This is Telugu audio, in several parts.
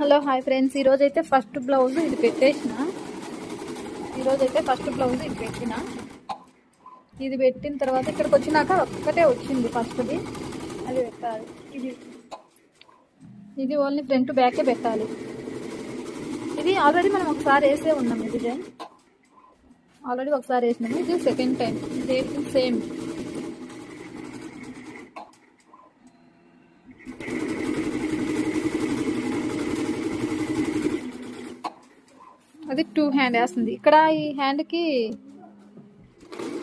Hello hi friends. ఈరోజు అయితే ఫస్ట్ బ్లౌజ్ ఇది పెట్టేసిన. ఈరోజు అయితే ఫస్ట్ బ్లౌజ్ ఇది పెట్టిన. ఇది పెట్టిన తర్వాత ఇక్కడికి వచ్చినాక ఒక్కటే వచ్చింది ఫస్ట్ది. అది పెట్టాలి. ఇది. ఇది ఓన్లీ ఫ్రంట్ బ్యాకే పెట్టాలి. ఇది ఆల్రెడీ మనం ఒకసారి వేసే ఉన్నాం ఈ డిజైన్ ఆల్రెడీ ఒకసారి వేసినాము. ఇది సెకండ్ టైం ఇది సేమ్. అది టూ హ్యాండ్ వేస్తుంది. ఇక్కడ ఈ హ్యాండ్కి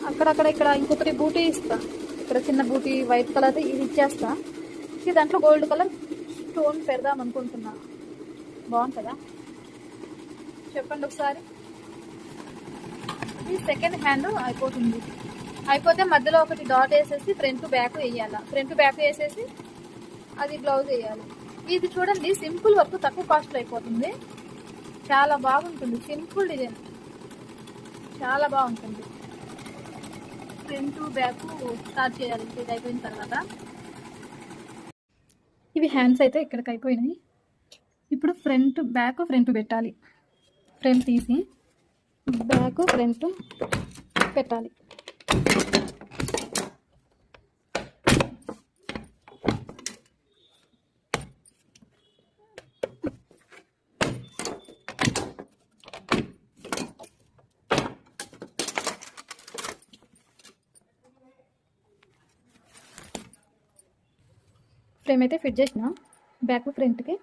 అక్కడక్కడ ఇక్కడ ఇంకొకటి బూటీ ఇస్తా. ఇక్కడ చిన్న బూటీ వైట్ కలర్ ఇది ఇచ్చేస్తా. ఇది దాంట్లో గోల్డ్ కలర్ స్టోన్ పెడదాం అనుకుంటున్నా. బాగుంటుందా? చెప్పండి ఒకసారి. ఇది సెకండ్ హ్యాండ్ అయిపోతుంది. అయిపోతే మధ్యలో ఒకటి డాట్ వేసేసి ఫ్రంట్ బ్యాక్ వేయాలి? ఫ్రంట్ బ్యాక్ వేసేసి అది బ్లౌజ్ వేయాలి. ఇది చూడండి సింపుల్ వర్క్ తక్కువ కాస్ట్లో అయిపోతుంది. చాలా బాగుంటుంది. సింపుల్ డిజైన్ చాలా బాగుంటుంది. ఫ్రంట్ బ్యాక్ స్టార్ట్ చేయాలి. ఇది అయిపోయిన తర్వాత. ఇవి హ్యాండ్స్ అయితే ఇక్కడికి అయిపోయినాయి. ఇప్పుడు ఫ్రంట్ బ్యాక్ ఫ్రంట్ పెట్టాలి. ఫ్రంట్ తీసి బ్యాక్ ఫ్రంట్ పెట్టాలి. ఫ్రేమ్ అయితే ఫిట్ చేసిన. బ్యాక్ ఫ్రంట్కి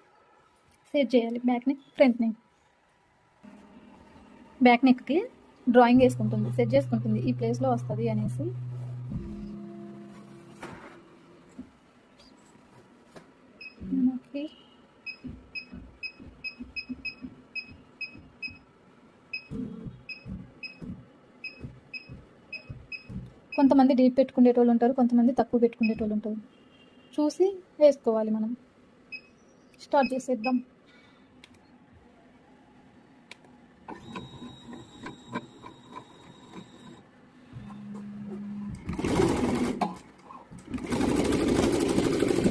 సెట్ చేయాలి. Back neck front neck back నెక్కి డ్రాయింగ్ వేసుకుంటుంది సెట్ చేసుకుంటుంది. ఈ ప్లేస్లో వస్తుంది అనేసి. మనకి కొంతమంది డీప్ పెట్టుకునేటోళ్ళు ఉంటారు కొంతమంది తక్కువ పెట్టుకునేటోళ్ళు ఉంటారు. చూసి వేసుకోవాలి మనం. స్టార్ట్ చేసేద్దాం.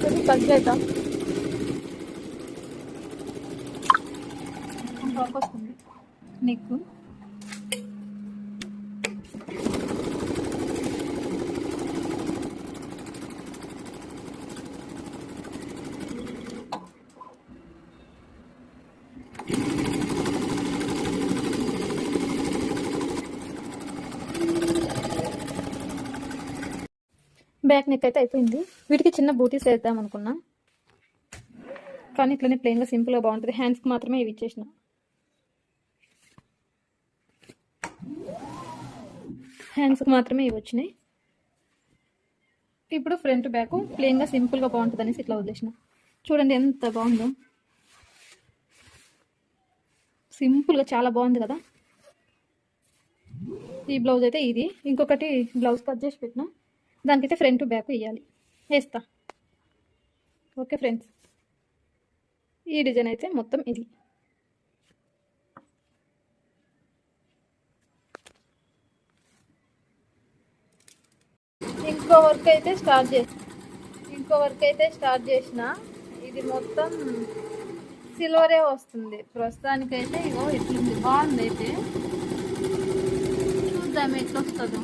ఇది కట్ చేద్దాం వస్తుంది. నెక్? బ్యాక్ నెక్ అయితే అయిపోయింది. వీటికి చిన్న బూటీస్ వేద్దాం అనుకున్నా. కానీ ఇట్లనే ప్లెయిన్గా సింపుల్గా బాగుంటుంది. హ్యాండ్స్కి మాత్రమే ఇవి ఇచ్చేసిన. హ్యాండ్స్కి మాత్రమే ఇవి వచ్చినాయి. ఇప్పుడు ఫ్రంట్ బ్యాక్ ప్లెయిన్గా సింపుల్గా బాగుంటుంది అనేసి ఇట్లా వదిలేసిన. చూడండి ఎంత బాగుందో. సింపుల్గా చాలా బాగుంది కదా. ఈ బ్లౌజ్ అయితే ఇది. ఇంకొకటి బ్లౌజ్ కట్ చేసి పెట్టినా. దానికైతే ఫ్రంట్ బ్యాక్ వేయాలి వేస్తా. ఓకే ఫ్రెండ్స్ ఈ డిజైన్ అయితే మొత్తం ఇది. ఇంకో వర్క్ అయితే స్టార్ట్ చేసి ఇంకో వర్క్ అయితే స్టార్ట్ చేసిన. ఇది మొత్తం సిల్వరే వస్తుంది. ప్రస్తుతానికైతే ఇగో ఎట్లుంది బాగుంది అయితే చూద్దాం ఎట్లా వస్తుందో